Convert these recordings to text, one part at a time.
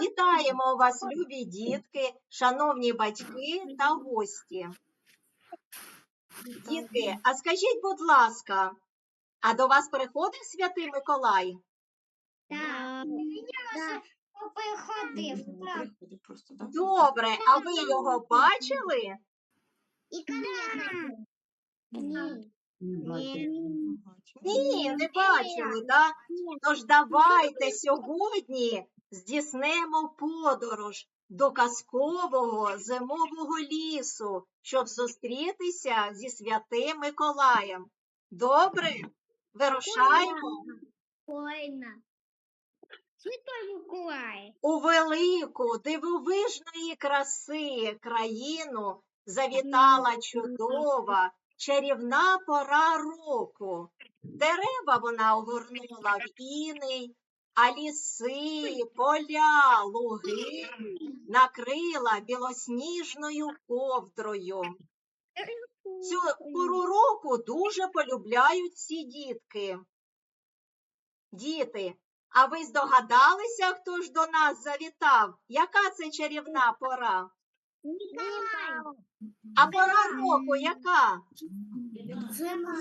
Вітаємо вас, любі дітки, шановні батьки та гості. Дітки, а скажіть, будь ласка, а до вас приходив святий Миколай? Так. Приходив. Добре, а ви його бачили? І. Ні. Ні, не бачили, так? Тож давайте сьогодні здійснемо подорож до казкового зимового лісу, щоб зустрітися зі святим Миколаєм. Добре? Вирушаємо Спокойно. Святой Миколай. у велику дивовижної краси країну завітала чудова чарівна пора року. Дерева вона огорнула в іней, а ліси, поля, луги накрила білосніжною ковдрою. Цю пору року дуже полюбляють всі дітки. Діти, а ви здогадалися, хто ж до нас завітав? Яка це чарівна пора? А пора року яка? Зима.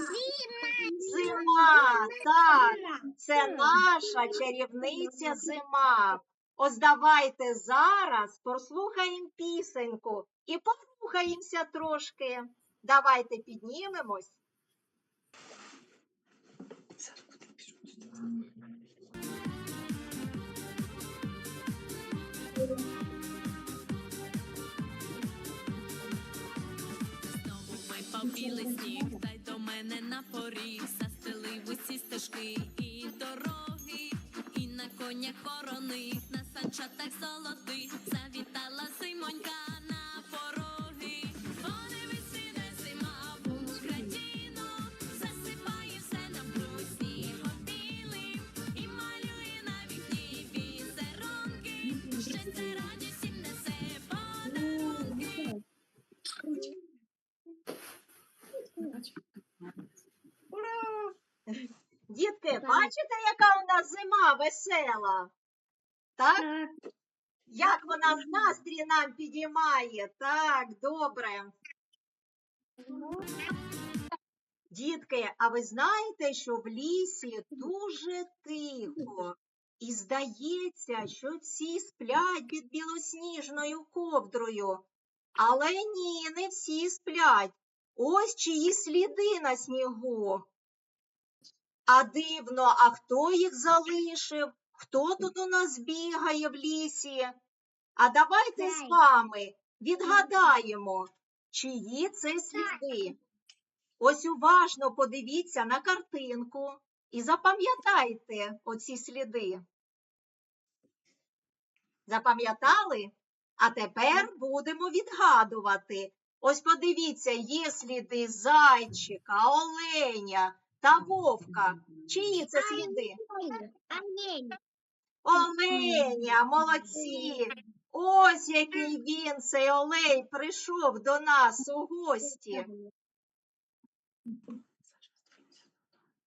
Зима, так, це наша чарівниця зима. Ось давайте зараз послухаємо пісеньку і порухаємося трошки. Давайте піднімемось. Білий сніг, та й до мене на поріг. Застелив усі стежки і дороги, і на конях вороних, на санчатах золотих весела? Так? Так. Як вона з настрій нам підіймає? Так, добре. Дітки, а ви знаєте, що в лісі дуже тихо, і здається, що всі сплять під білосніжною ковдрою. Але ні, не всі сплять. Ось чиї сліди на снігу. А дивно, а хто їх залишив? Хто тут у нас бігає в лісі? А давайте з вами відгадаємо, чиї це сліди. Ось уважно подивіться на картинку і запам'ятайте оці сліди. Запам'ятали? А тепер будемо відгадувати. Ось подивіться, є сліди зайчика, оленя та вовка. Чиї це сліди? Оленя, молодці. Ось який він, цей олень, прийшов до нас у гості.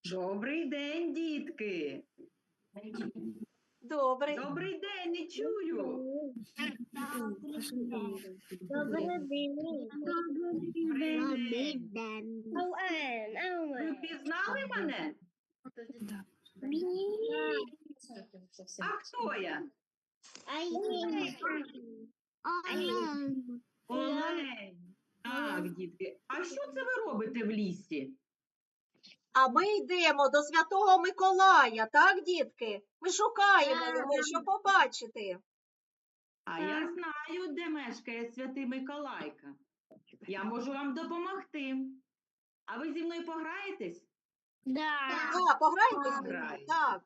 Добрий день, дітки. Добре. Добрий день, не чую. Добрий день. Добрий. Ви впізнали мене? А хто я? Олень. Так, дітки. А що це ви робите в лісі? А ми йдемо до Святого Миколая, так, дітки? Ми шукаємо його, щоб побачити. А я знаю, де мешкає святий Миколайка. Я можу вам допомогти. А ви зі мною пограєтесь? Да. А, пограйте з ним. Так.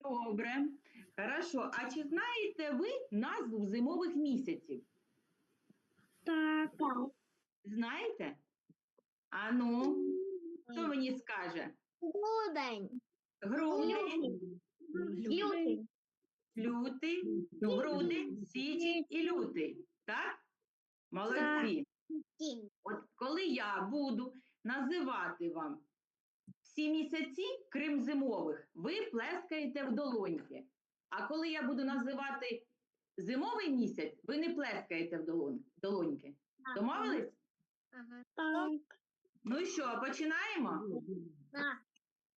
Добре. Хорошо. А чи знаєте ви назву зимових місяців? Так. Знаєте? А ну, хто мені скаже? Грудень. Грудень, Лютий. лютий, грудень, січень і лютий. Так? Молодці. От коли я буду називати вам всі місяці, крім зимових, ви плескаєте в долоньки. А коли я буду називати зимовий місяць, ви не плескаєте в долоньки. Домовились? Ага. Так. Ну що, починаємо? Так.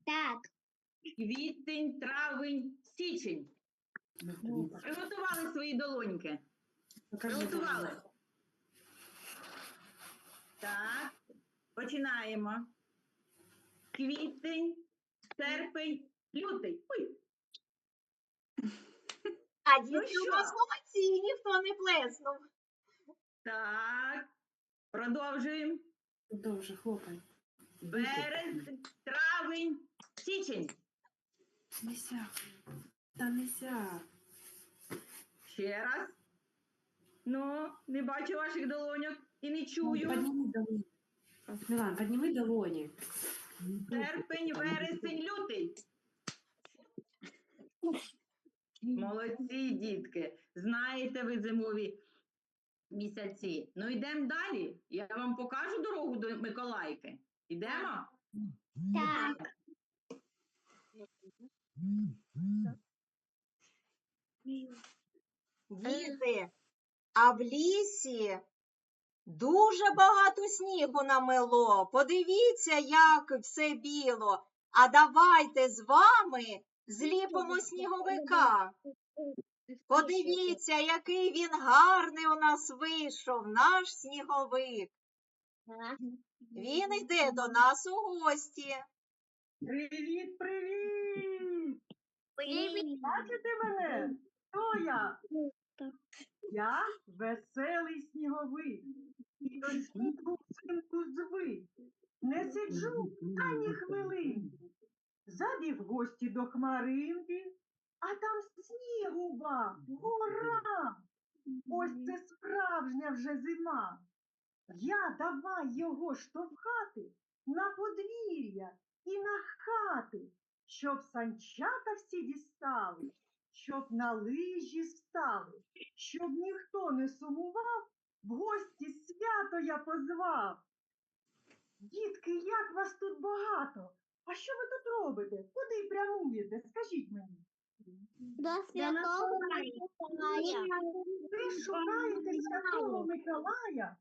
Так. Квітень, травень, січень. Приготували свої долоньки. Приготували. Так, починаємо. Квітень, серпень, лютий. Ой, А дітки що? у нас молодці, ніхто не плеснув. так. Продовжуємо. Дуже хлопай. Березень, травень, січень. Нельзя. Та нельзя. Ще раз. Ну, не бачу ваших долоньок і не чую. Подніми долоні. Мілан, підніми долоні. Серпень, вересень, лютий. Молодці, дітки. Знаєте ви зимові місяці. Ну йдемо далі. Я вам покажу дорогу до Миколайки. Йдемо? Так. Діти, а в лісі дуже багато снігу намело. Подивіться, як все біло. А давайте з вами зліпимо сніговика. Подивіться, який він гарний у нас вийшов, наш сніговик. Він йде до нас у гості. Привіт, привіт! Привіт. Бачите мене? Хто я? Я веселий сніговик. І до снігу взимку звик. Не сиджу ані хвилинки. Забіг гості до хмаринки, а там снігу вам, гора! Ось це справжня вже зима. Я давай його штовхати на подвір'я і на хати, щоб санчата всі дістали, щоб на лижі встали, щоб ніхто не сумував, в гості свято я позвав. Дітки, як вас тут багато? А що ви тут робите? Куди прямуєте? Скажіть мені. До святого Миколая. Ви шукаєте Святого Миколая?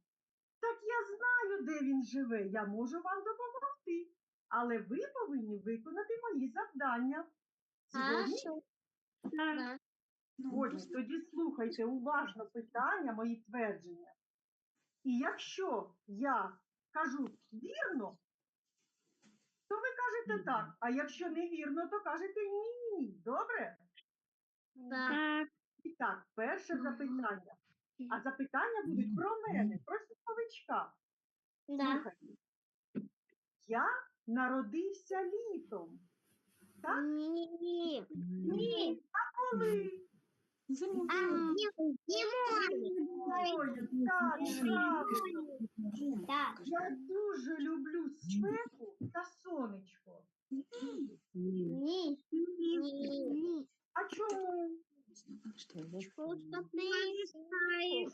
Так я знаю, де він живе. Я можу вам допомогти. Але ви повинні виконати мої завдання. Так. Згодні. Тоді слухайте уважно питання, мої твердження. І якщо я кажу вірно, то ви кажете так. А якщо невірно, то кажете ні. Добре? Так. І так, перше запитання. А запитання будуть про мене, про сніговичка. Так. Слухайте. Я народився літом. Так? Ні. Ні. А коли? А зимою. Ой, так, правильно. Так. Я дуже люблю спеку та сонечко. Ні. Ні. А чому? Просто ти знаєш.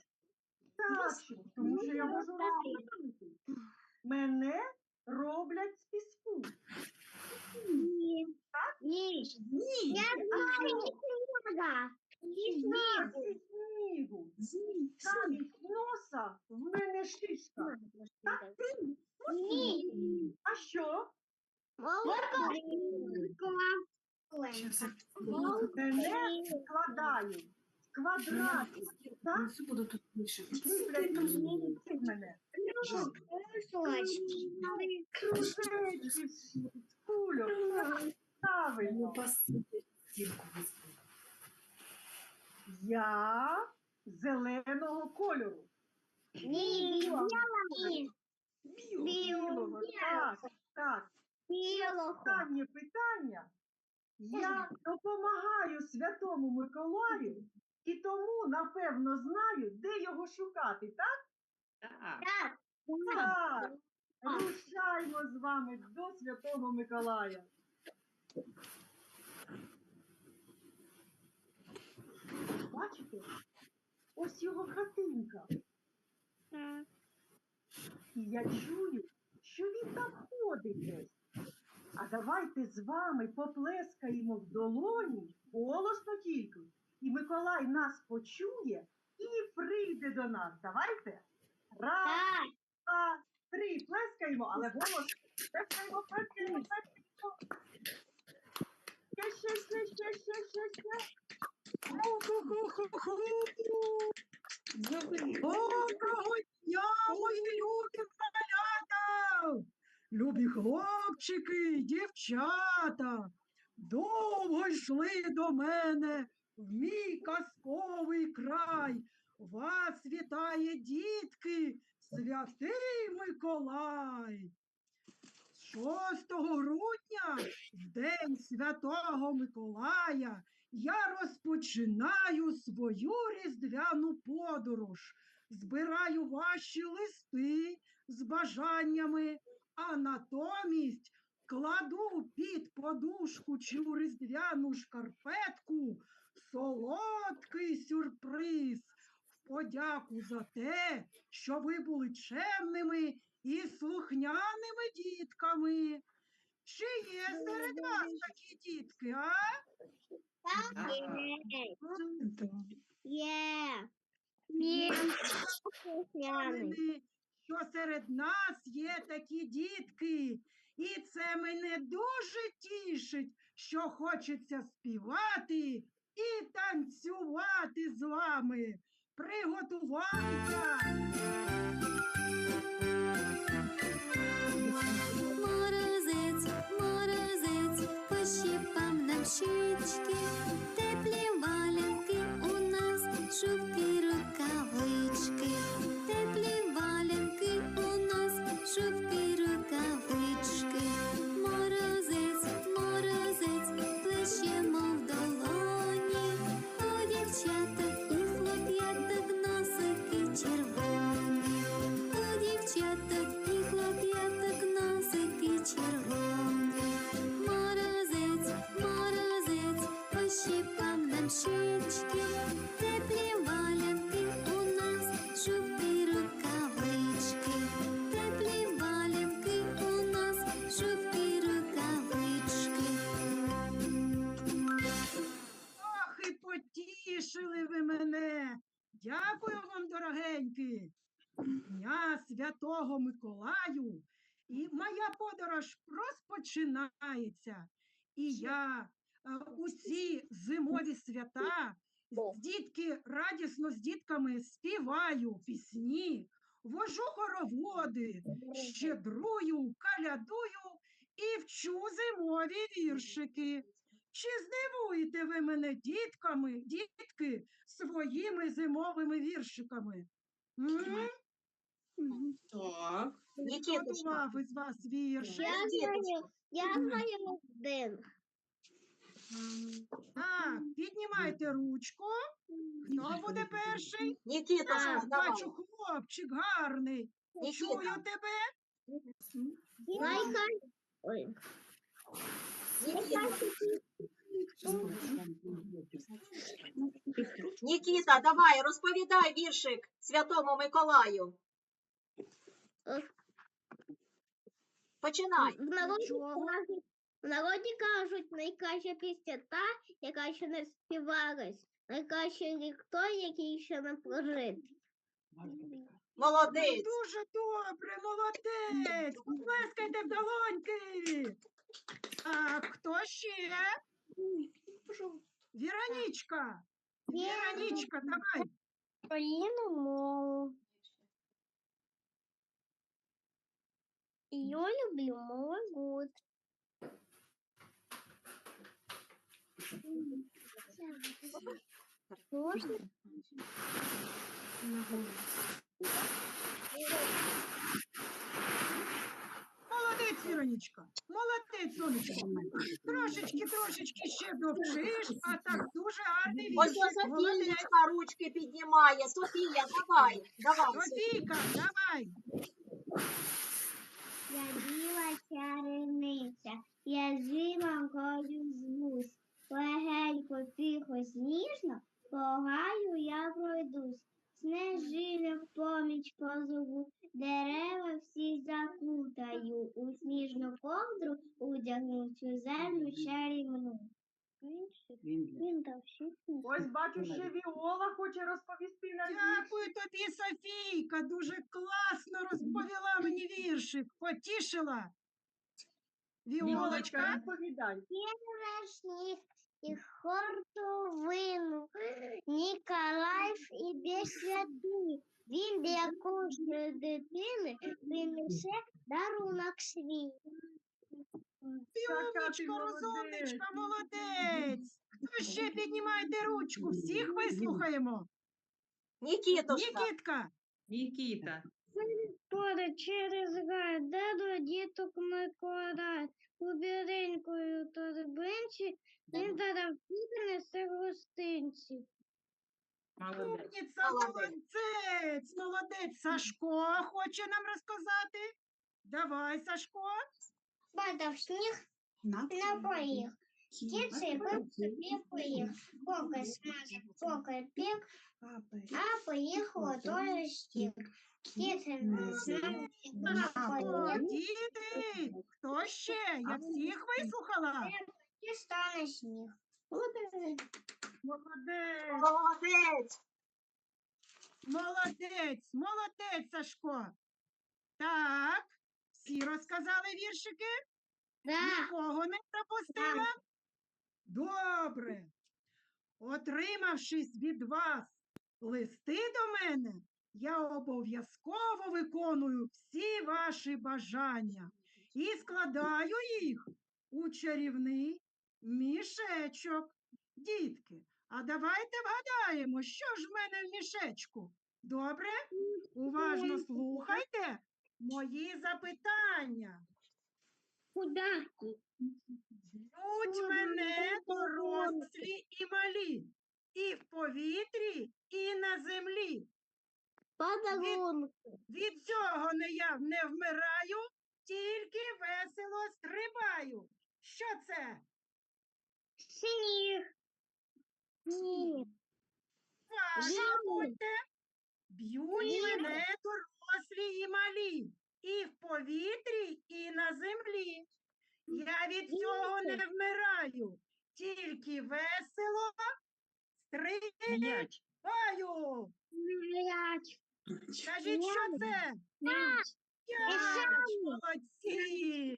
Так, тому що я можу розповісти. Мене роблять з піску. Ні. Ні. Я знаю, не снега. Так, снегу. снігу. Замість носа в мене шишка. Ні. А що? Мене складають в. Так? Буду тут більше. Мене. Кружечки кульок. Ну, візьми. Я зеленого кольору. Ні. Білого. Так, так. Білого. Останнє питання. Я допомагаю Святому Миколаю і тому, напевно, знаю, де його шукати, так? Так. Так. Так. Рушаймо з вами до Святого Миколая. Бачите? Ось його хатинка. Так. І я чую, що він там ходить десь. А давайте з вами поплескаємо в долоні голосно тільки. І Миколай нас почує і прийде до нас. Давайте. Раз, два, три. Плескаємо, але голосно. Плескаємо, плескаємо, плескаємо. Ще, ще, ще, ще, ще, ще, ще. Доброго дня, мої любі малята! Любі хлопчики, дівчата, довго йшли до мене в мій казковий край. Вас вітає, дітки, святий Миколай. 6 грудня, в день святого Миколая, я розпочинаю свою різдвяну подорож, збираю ваші листи з бажаннями, а натомість кладу під подушку чи у різдвяну шкарпетку солодкий сюрприз в подяку за те, що ви були чемними і слухняними дітками. Чи є серед вас такі дітки, а? Є. Що серед нас є такі дітки, і це мене дуже тішить, що хочеться співати і танцювати з вами. Приготувалися! Пощипам нам дорогенькі. Дня Святого Миколаю. І моя подорож розпочинається. І я е, усі зимові свята з дітки радісно з дітками співаю пісні, вожу хороводи, щедрую, калядую і вчу зимові віршики. Чи здивуєте ви мене дітками, дітки, своїми зимовими віршиками? М? Так. Нікіточка, Готував із вас віршик. Я знаю, я знаю один. Так, піднімайте ручку. Хто буде перший? Нікіточка, Так, давай. бачу, хлопчик гарний. Чую Нікіта, тебе. Найка. Ой. Нікіта, Нікіта, давай, розповідай віршик Святому Миколаю. Починай. В народі кажуть, в народі кажуть, найкраща пісня та, яка ще не співалась. Найкраще ніхто, який ще не прожит. Молодець. Дуже добре, молодець. Плескайте в долоньки. Так, хто ще? Віронічка. Віронічка, давай. Поліну мову. Я люблю Новый год. Можно? Віронічка. Молодець, сонечко. Трошечки, трошечки ще довчиш, а так дуже гарний Ось віршик. Молодець. Ручки піднімає. Софія, давай. Давай. Софія. Софійка, давай. Я біла чарівниця, я живом ходю звусь, легенько, тихо, сніжно, по гаю я пройдусь. Снежиля в поміч позову, дерева всі закутаю, у сніжну ковдру удягну цю землю чарівну. Він дав всіх Ось бачу, ще Віола хоче розповісти нам вірш. Дякую тобі, Софійка. Дуже класно розповіла мені віршик. Потішила. Віолочка, Віолочка. розповідай. Сніг і хортовину, Ніколаїв і Бесвятий. Він для кожної дитини принесе дарунок свій. Ти розумничка, молодець. Хто ще піднімайте ручку? Всіх вислухаємо. Нікітушка, Нікітка. Нікіта. Пора через гай, де до діток Миколай. У біленької торбинці він зараз принесе гостинці. Молодець. Умніця, Молодець. молодець. Сашко хоче нам розказати. Давай, Сашко. Падав сніг на Птиці бив собі поїх. Поки смажив, поки пік, а поїхало той стік. Птиці на О, діти, хто ще? Я всіх вислухала. і стане сніг. Молодець. молодець. Молодець, молодець, Сашко. Так, всі розказали віршики? Да. Нікого не пропустила? Добре. Отримавшись від вас листи до мене, я обов'язково виконую всі ваші бажання і складаю їх у чарівний мішечок. Дітки, а давайте вгадаємо, що ж в мене в мішечку. Добре? Уважно слухайте мої запитання. Куда? Ждуть мене дорослі і малі, і в повітрі, і на землі. Подарунок. Від цього не я не вмираю, тільки весело стрибаю. Що це? Сніг. Сніг. Зиму. будьте. Б'ють мене дорослі і малі, і в повітрі, і на землі. Я від цього не вмираю, тільки весело стрибаю. Скажіть, що це? Молодці!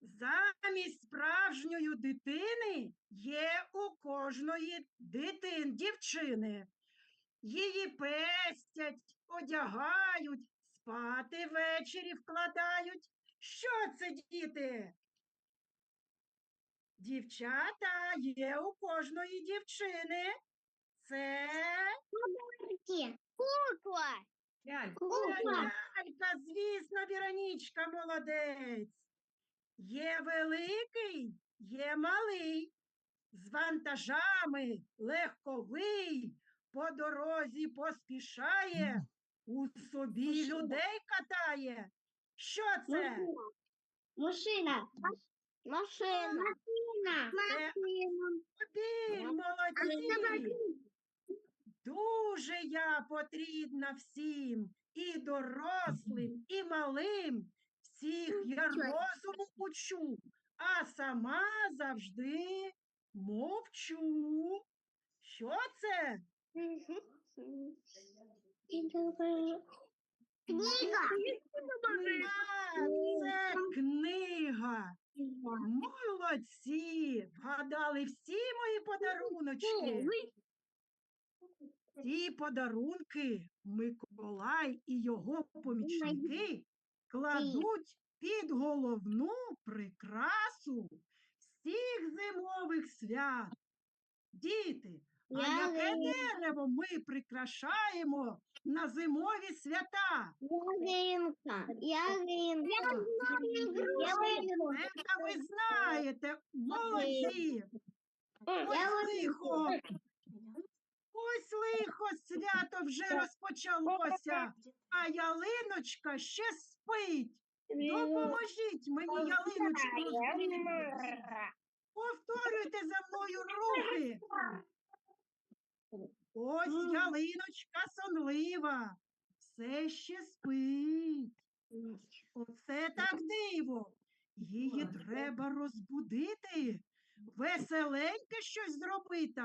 Замість справжньої дитини є у кожної дитин, дівчини. Її пестять, одягають, спати ввечері вкладають. Що це, діти? Дівчата є у кожної дівчини. Це. Кукла. Лялька. Кукла. лялька, звісно, Віронічка молодець. Є великий, є малий, з вантажами легковий, по дорозі поспішає, у собі Машина. людей катає. Що це? Машина. Машина. Машина. Це автомобіль, молодці. Дуже я потрібна всім, і дорослим, і малим. Всіх я розуму учу, а сама завжди мовчу. Що це? Книга. Це книга. Молодці! Вгадали всі мої подаруночки. Ці подарунки Миколай і його помічники кладуть під головну прикрасу всіх зимових свят. Діти, а яке Ялинка. дерево ми прикрашаємо на зимові свята? Ялинка. Ялинка. Ялинка. Це ви знаєте, молодці! Ось лихо, ось лихо, свято вже розпочалося, а ялиночка ще спить. Допоможіть мені ялиночку. Повторюйте за мною рухи. Ось ялиночка сонлива, все ще спить. Оце так диво. Її треба розбудити, веселеньке щось зробити.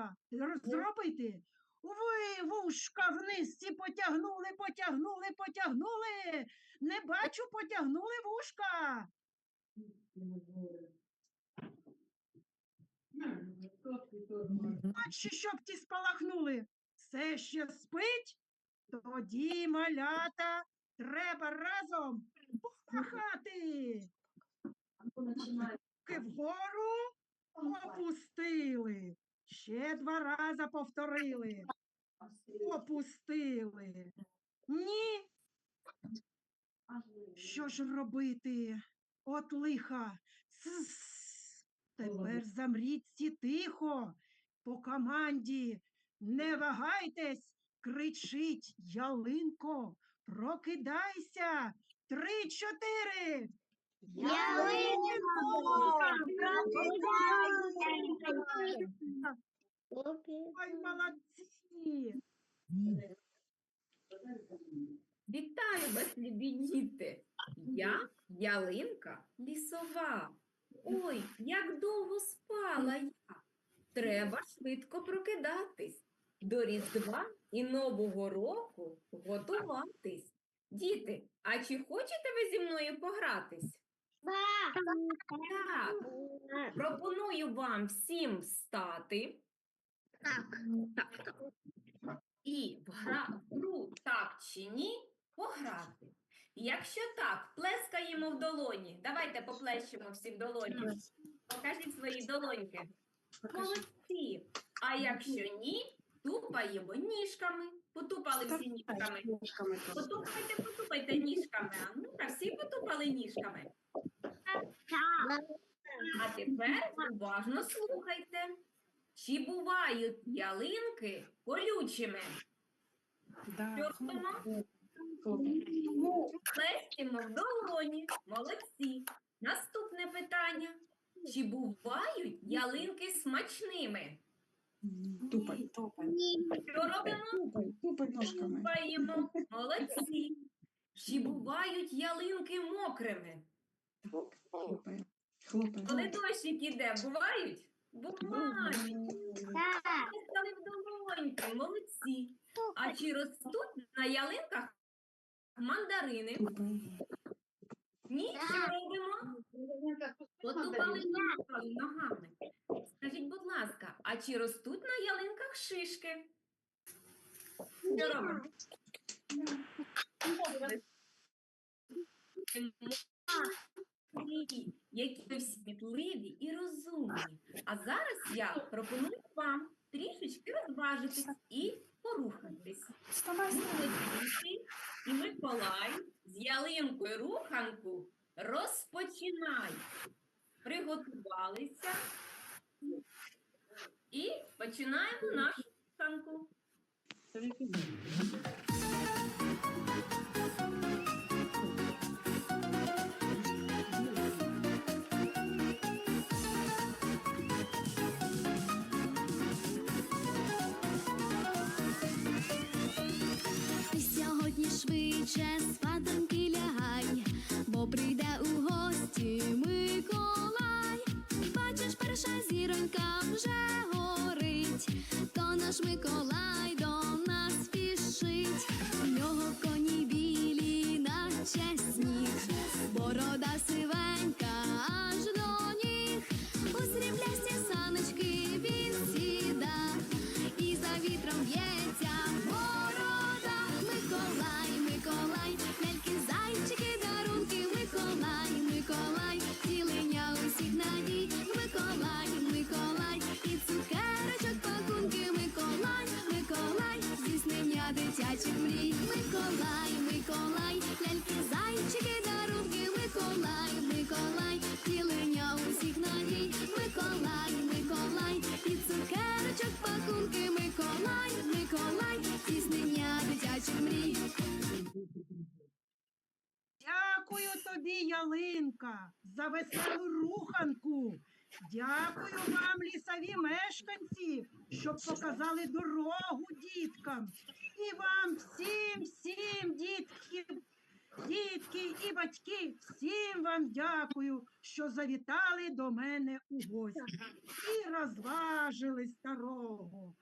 зробити. Ви вушка вниз ці потягнули, потягнули. Не бачу, потягнули вушка. Очі, щоб ті спалахнули. Все ще спить? Тоді, малята, треба разом помахати. Руки вгору опустили. Ще два рази повторили. Опустили. Ні. Що ж робити? От лиха. Тепер замріть всі тихо. По команді. Не вагайтесь, кричить ялинко. Прокидайся. Три-чотири. Ялинко! Ой, молодці. Вітаю вас, любі діти! Я ялинка лісова. Ой, як довго спала я. Треба швидко прокидатись. До Різдва і Нового року готуватись. Діти, а чи хочете ви зі мною погратись? Так, пропоную вам всім встати і в гра- в гру так чи ні пограти. Якщо так, плескаємо в долоні. Давайте поплещемо всі в долоні. Покажіть свої долоньки. Молодці. А якщо ні, тупаємо ніжками. Потупали всі ніжками. Потупайте, потупайте ніжками. А ну всі потупали ніжками. А тепер уважно слухайте. Чи бувають ялинки колючими? Що робимо? Плескаємо в долоні. Молодці. Наступне питання. Чи бувають ялинки смачними? Тупай, топай. Що робимо? Тупай, тупай ножками. Тупаємо. Молодці. Чи бувають ялинки мокрими? Хлопай, хлопай. Коли дощик іде, бувають? Бувають. В долоньки. Молодці. А чи ростуть на ялинках мандарини? Тупай. Ні, що робимо? Потупали ногами, ногами. Скажіть, будь ласка, а чи ростуть на ялинках шишки? Що робимо? Які ви всі смітливі і розумні. А зараз я пропоную вам трішечки розважитись і порухатись. Вставай, Молодці і Миколай з ялинкою руханку розпочинай. Приготувалися і починаємо нашу руханку. Ялинка, за веселу руханку. Дякую вам, лісові мешканці, що показали дорогу діткам. І вам всім, всім, дітки, Дітки і батьки, всім вам дякую, що завітали до мене у гості і розважили старого.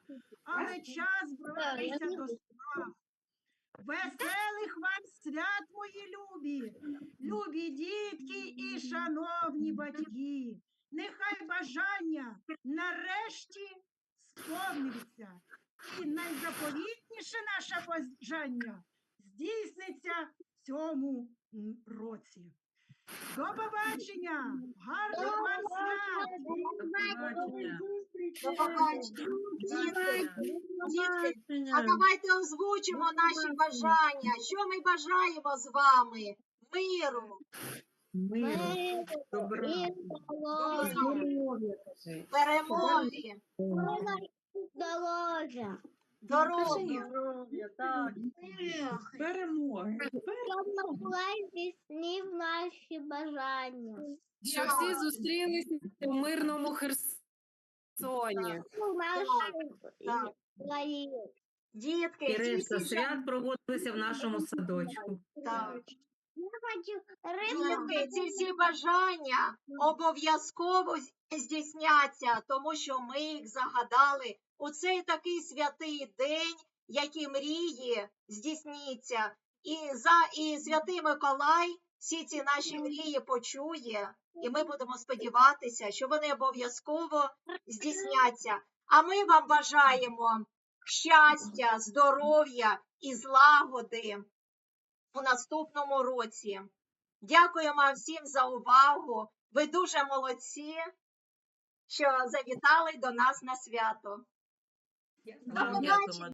Але час братися до справ. Веселих вам свят, мої любі, любі дітки і шановні батьки. Нехай бажання нарешті сповниться. І найзаповітніше наше бажання здійсниться в цьому році. До побачення! Гарних вам свят! До побачення. Дітки, дітки, а давайте озвучимо наші бажання. Що ми бажаємо з вами? Миру, Миру, добра. здоров'я. перемоги, Здоров'я. Здоров'я. Перемоги. Щоб могла здійснив наші бажання. Що всі зустрілися в мирному Херсоні. У нашій Так. країні. Дітки, Іриса, свят проводилися в нашому садочку. Так. Хочу рибу. Ці всі бажання обов'язково здійсняться, тому що ми їх загадали у цей такий святий день, які мрії здійсняться. І за і святий Миколай всі ці наші мрії почує, і ми будемо сподіватися, що вони обов'язково здійсняться. А ми вам бажаємо щастя, здоров'я і злагоди у наступному році. Дякуємо вам всім за увагу. Ви дуже молодці, що завітали до нас на свято. Дякуємо.